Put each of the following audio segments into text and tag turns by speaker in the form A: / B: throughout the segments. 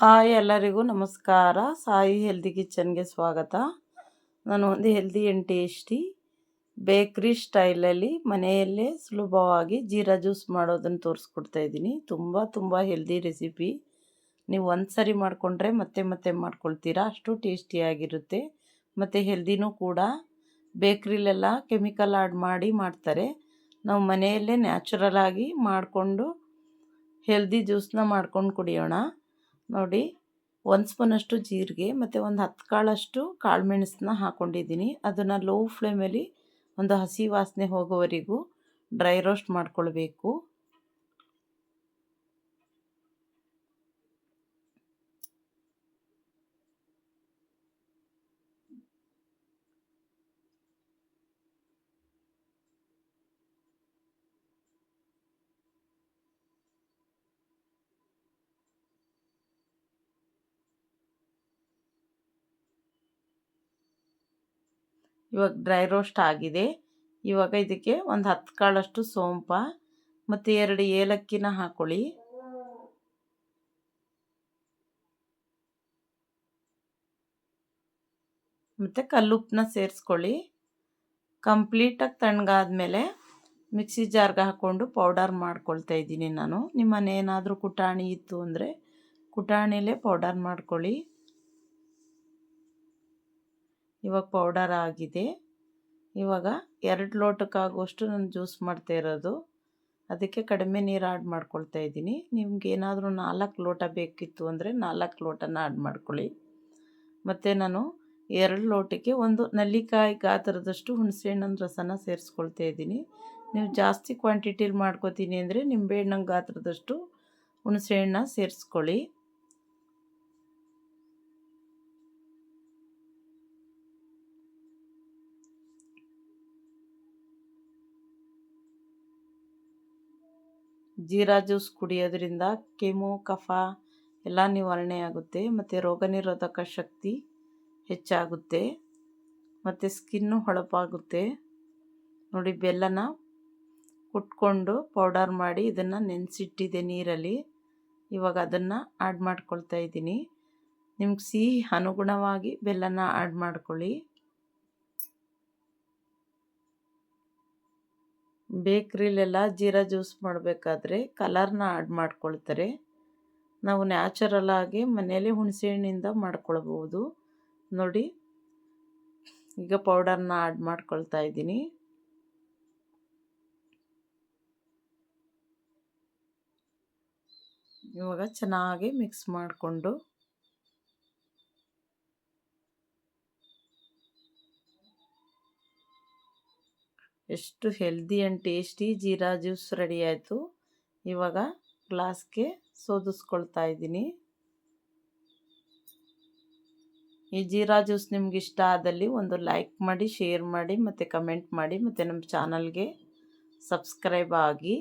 A: Hi ಎಲ್ಲರಿಗೂ ನಮಸ್ಕಾರ. Sai healthy ಕಿಚನ್ಗೆ ಸ್ವಾಗತ. ನಾನು ಒಂದು ಹೆಲ್ದಿ ಆ್ಯಂಡ್ ಟೇಸ್ಟಿ ಬೇಕ್ರಿ ಸ್ಟೈಲಲ್ಲಿ ಮನೆಯಲ್ಲೇ ಸುಲಭವಾಗಿ ಜೀರಾ ಜ್ಯೂಸ್ ಮಾಡೋದನ್ನು ತೋರಿಸ್ಕೊಡ್ತಾ ಇದ್ದೀನಿ. ತುಂಬ ತುಂಬ ಹೆಲ್ದಿ ರೆಸಿಪಿ. ನೀವು ಒಂದು ಸರಿ ಮಾಡಿಕೊಂಡ್ರೆ ಮತ್ತೆ ಮತ್ತೆ ಮಾಡ್ಕೊಳ್ತೀರಾ. ಅಷ್ಟು ಟೇಸ್ಟಿಯಾಗಿರುತ್ತೆ ಮತ್ತು ಹೆಲ್ದಿನೂ ಕೂಡ. ಬೇಕ್ರಿಲೆಲ್ಲ ಕೆಮಿಕಲ್ ಆ್ಯಡ್ ಮಾಡಿ ಮಾಡ್ತಾರೆ. ನಾವು ಮನೆಯಲ್ಲೇ ನ್ಯಾಚುರಲ್ ಆಗಿ ಮಾಡಿಕೊಂಡು ಹೆಲ್ದಿ ಜ್ಯೂಸ್ನ ಮಾಡ್ಕೊಂಡು ಕುಡಿಯೋಣ. ನೋಡಿ, ಒಂದು ಸ್ಪೂನಷ್ಟು ಜೀರಿಗೆ ಮತ್ತು ಒಂದು ಹತ್ತು ಕಾಳಷ್ಟು ಕಾಳುಮೆಣಸನ್ನ ಹಾಕ್ಕೊಂಡಿದ್ದೀನಿ ಅದನ್ನು ಲೋ ಫ್ಲೇಮಲ್ಲಿ ಒಂದು ಹಸಿ ವಾಸನೆ ಹೋಗೋವರೆಗೂ ಡ್ರೈ ರೋಸ್ಟ್ ಮಾಡ್ಕೊಳ್ಬೇಕು. ಇವಾಗ ಡ್ರೈ ರೋಸ್ಟ್ ಆಗಿದೆ. ಇವಾಗ ಇದಕ್ಕೆ ಒಂದು ಹತ್ತು ಕಾಳಷ್ಟು ಸೋಂಪ ಮತ್ತು ಎರಡು ಏಲಕ್ಕಿನ ಹಾಕೊಳ್ಳಿ. ಮತ್ತು ಕಲ್ಲುಪ್ಪನ್ನ ಸೇರಿಸ್ಕೊಳ್ಳಿ. ಕಂಪ್ಲೀಟಾಗಿ ತಣ್ಣಗಾದ್ಮೇಲೆ ಮಿಕ್ಸಿ ಜಾರ್ಗೆ ಹಾಕ್ಕೊಂಡು ಪೌಡರ್ ಮಾಡ್ಕೊಳ್ತಾ ಇದ್ದೀನಿ ನಾನು. ನಿಮ್ಮ ಮನೆ ಏನಾದರೂ ಕುಟಾಣಿ ಇತ್ತು ಅಂದರೆ ಕುಟಾಣಿಲೇ ಪೌಡರ್ ಮಾಡ್ಕೊಳ್ಳಿ. ಇವಾಗ ಪೌಡರ್ ಆಗಿದೆ. ಇವಾಗ ಎರಡು ಲೋಟಕ್ಕಾಗುವಷ್ಟು ನಾನು ಜ್ಯೂಸ್ ಮಾಡ್ತಾ ಇರೋದು. ಅದಕ್ಕೆ ಕಡಿಮೆ ನೀರು ಆಡ್ ಮಾಡ್ಕೊಳ್ತಾ ಇದ್ದೀನಿ. ನಿಮ್ಗೆ ಏನಾದರೂ ನಾಲ್ಕು ಲೋಟ ಬೇಕಿತ್ತು ಅಂದರೆ ನಾಲ್ಕು ಲೋಟನ ಆ್ಯಡ್ ಮಾಡ್ಕೊಳ್ಳಿ. ಮತ್ತು ನಾನು ಎರಡು ಲೋಟಕ್ಕೆ ಒಂದು ನಲ್ಲಿಕಾಯಿ ಗಾತ್ರದಷ್ಟು ಹುಣಸೆಹಣ್ಣಿನ ರಸನ ಸೇರಿಸ್ಕೊಳ್ತಾ ಇದ್ದೀನಿ. ನೀವು ಜಾಸ್ತಿ ಕ್ವಾಂಟಿಟಿಲಿ ಮಾಡ್ಕೋತೀನಿ ಅಂದರೆ ನಿಂಬೆಹಣ್ಣಿನ ಗಾತ್ರದಷ್ಟು ಹುಣಸೆಹಣ್ಣ ಸೇರಿಸ್ಕೊಳ್ಳಿ. ಜೀರಾ ಜ್ಯೂಸ್ ಕುಡಿಯೋದ್ರಿಂದ ಕೆಮ್ಮು, ಕಫ ಎಲ್ಲ ನಿವಾರಣೆ ಆಗುತ್ತೆ. ಮತ್ತು ರೋಗ ನಿರೋಧಕ ಶಕ್ತಿ ಹೆಚ್ಚಾಗುತ್ತೆ. ಮತ್ತು ಸ್ಕಿನ್ನು ಹೊಳಪಾಗುತ್ತೆ. ನೋಡಿ, ಬೆಲ್ಲನ ಕುಟ್ಕೊಂಡು ಪೌಡರ್ ಮಾಡಿ ಇದನ್ನು ನೆನೆಸಿಟ್ಟಿದೆ ನೀರಲ್ಲಿ. ಇವಾಗ ಅದನ್ನು ಆ್ಯಡ್ ಮಾಡ್ಕೊಳ್ತಾ ಇದ್ದೀನಿ. ನಿಮ್ಗೆ ಸಿಹಿ ಅನುಗುಣವಾಗಿ ಬೆಲ್ಲನ ಆ್ಯಡ್ ಮಾಡ್ಕೊಳ್ಳಿ. ಬೇಕ್ರಿಲೆಲ್ಲ ಜೀರಾ ಜ್ಯೂಸ್ ಮಾಡಬೇಕಾದ್ರೆ ಕಲರ್ನ ಆ್ಯಡ್ ಮಾಡ್ಕೊಳ್ತಾರೆ. ನಾವು ನ್ಯಾಚುರಲ್ಲಾಗಿ ಮನೆಯಲ್ಲೇ ಹುಣಸೆಹಣ್ಣಿಂದ ಮಾಡ್ಕೊಳ್ಬೋದು ನೋಡಿ, ಈಗ ಪೌಡರ್ನ ಆ್ಯಡ್ ಮಾಡ್ಕೊಳ್ತಾ ಇದ್ದೀನಿ. ಇವಾಗ ಚೆನ್ನಾಗಿ ಮಿಕ್ಸ್ ಮಾಡಿಕೊಂಡು ಎಷ್ಟು healthy and tasty jeera juice ready ಆಯಿತು. ಇವಾಗ ಗ್ಲಾಸ್ಗೆ ಸೋದಿಸ್ಕೊಳ್ತಾ ಇದ್ದೀನಿ. ಈ ಜೀರಾ ಜ್ಯೂಸ್ ನಿಮ್ಗೆ ಇಷ್ಟ ಆದಲ್ಲಿ ಒಂದು ಲೈಕ್ ಮಾಡಿ ಶೇರ್ ಮಾಡಿ, ಮತ್ತು ಕಮೆಂಟ್ ಮಾಡಿ, ಮತ್ತು ನಮ್ಮ ಚಾನಲ್ಗೆ ಸಬ್ಸ್ಕ್ರೈಬ್ ಆಗಿ.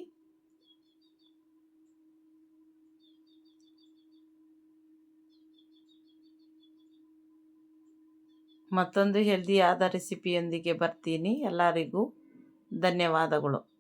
A: ಮತ್ತೊಂದು ಹೆಲ್ದಿಯಾದ ರೆಸಿಪಿಯೊಂದಿಗೆ ಬರ್ತೀನಿ. ಎಲ್ಲರಿಗೂ ಧನ್ಯವಾದಗಳು.